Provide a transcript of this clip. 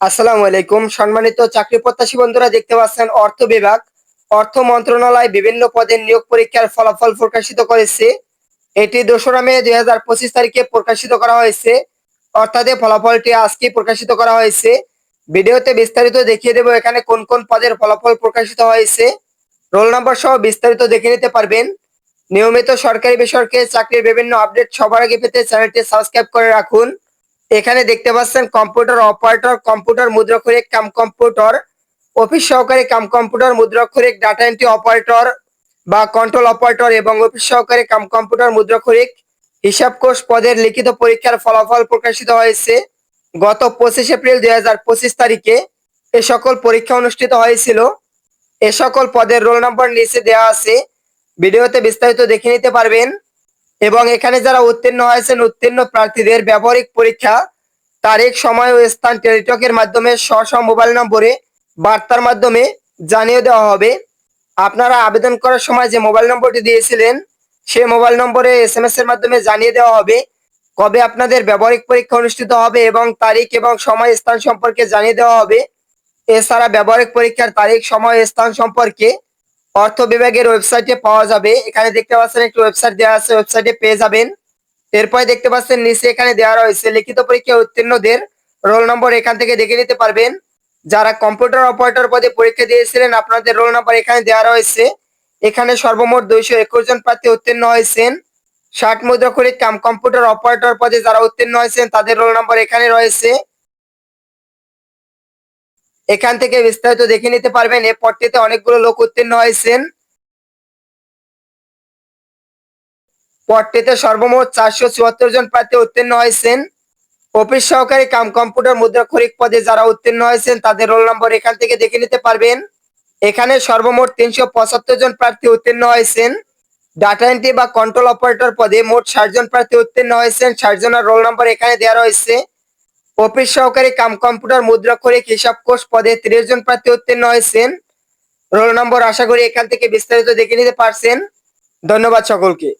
আসসালামু আলাইকুম। সম্মানিত চাকরি প্রত্যাশী বন্ধুরা দেখতে পাচ্ছেন অর্থ বিভাগ। অর্থ মন্ত্রণালয় বিভিন্ন পদের নিয়োগ পরীক্ষার ফলাফল প্রকাশিত করেছে। এটি দোসরা মে দুই হাজার পঁচিশ তারিখে প্রকাশিত করা হয়েছে। অর্থাৎ ফলাফলটি আজকে প্রকাশিত করা হয়েছে। ভিডিওতে বিস্তারিত দেখিয়ে দেবো এখানে কোন কোন পদের ফলাফল প্রকাশিত হয়েছে। রোল নাম্বার সহ বিস্তারিত দেখে নিতে পারবেন। নিয়মিত সরকারি বেসরকারি চাকরির বিভিন্ন আপডেট সবার আগে পেতে চ্যানেলটি সাবস্ক্রাইব করে রাখুন। এখানে দেখতে পাচ্ছেন কম্পিউটার অপারেটর কম্পিউটার মুদ্রাক্ষরিক, কাম কম্পিউটার অফিস সহকারী কাম কম্পিউটার মুদ্রাক্ষরিক ডাটা এন্ট্রি অপারেটর বা কন্ট্রোল অপারেটর এবং অফিস সহকারী কাম কম্পিউটার মুদ্রাক্ষরিক হিসাব কোষ পদের লিখিত পরীক্ষার ফলাফল প্রকাশিত হয়েছে গত পঁচিশ এপ্রিল দুই হাজার পঁচিশ তারিখে। এ সকল পরীক্ষা অনুষ্ঠিত হয়েছিল। এ সকল পদের রোল নম্বর নিচে দেওয়া আছে। ভিডিওতে বিস্তারিত দেখে নিতে পারবেন। এবং এখানে যারা উত্তীর্ণ হয়েছেন, উত্তীর্ণ প্রার্থীদের ব্যবহারিক পরীক্ষা, তারিখ, সময় ও স্থান টেলিটকের মাধ্যমে স্ব মোবাইল নম্বরে বার্তার মাধ্যমে জানিয়ে দেওয়া হবে। আপনারা আবেদন করার সময় যে মোবাইল নম্বরটি দিয়েছিলেন, সেই মোবাইল নম্বরে এস এম এস এর মাধ্যমে জানিয়ে দেওয়া হবে কবে আপনাদের ব্যবহারিক পরীক্ষা অনুষ্ঠিত হবে এবং তারিখ এবং সময়, স্থান সম্পর্কে জানিয়ে দেওয়া হবে। এছাড়া ব্যবহারিক পরীক্ষার তারিখ, সময়, স্থান সম্পর্কে অর্থ বিভাগের ওয়েবসাইটে পাওয়া যাবে। এখানে দেখতে পাচ্ছেন একটি ওয়েবসাইট দেওয়া আছে, ওয়েবসাইটে পেয়ে যাবেন। এরপরে দেখতে পাচ্ছেন নিচে এখানে দেওয়া রয়েছে, লিখিত পরীক্ষা উত্তীর্ণদের রোল নম্বর এখান থেকে দেখে নিতে পারবেন। যারা কম্পিউটার অপারেটর পদে পরীক্ষা দিয়েছিলেন, আপনাদের রোল নম্বর এখানে দেওয়া রয়েছে। এখানে সর্বমোট দুইশো একুশ জন প্রার্থী উত্তীর্ণ হয়েছেন। ষাট মুদ্রা করে কাম কম্পিউটার অপারেটর পদে যারা উত্তীর্ণ হয়েছেন, তাদের রোল নম্বর এখানে রয়েছে। এখান থেকে বিস্তারিত দেখে নিতে পারবেন। এ পদটিতে অনেকগুলো লোক উত্তীর্ণ হয়েছেন। পদটিতে সর্বমোট চারশো চুয়াত্তর জন প্রার্থী উত্তীর্ণ হয়েছেন। অফিস সহকারী কাম কম্পিউটার মুদ্রাক্ষরিক পদে যারা উত্তীর্ণ হয়েছেন, তাদের রোল নম্বর এখান থেকে দেখে নিতে পারবেন। এখানে সর্বমোট তিনশো পঁচাত্তর জন প্রার্থী উত্তীর্ণ হয়েছেন। ডাটা এন্ট্রি বা কন্ট্রোল অপারেটর পদে মোট ষাট জন প্রার্থী উত্তীর্ণ হয়েছেন। ষাট জনের রোল নম্বর এখানে দেওয়া রয়েছে। অফিস সহকারী কাম কম্পিউটার মুদ্রাক্ষরিক হিসাব কোষ পদে ত্রিশ জন প্রার্থী উত্তীর্ণ হয়েছেন। রোল নম্বর আশা করি এখান থেকে বিস্তারিত দেখে নিতে পারছেন। ধন্যবাদ সকলকে।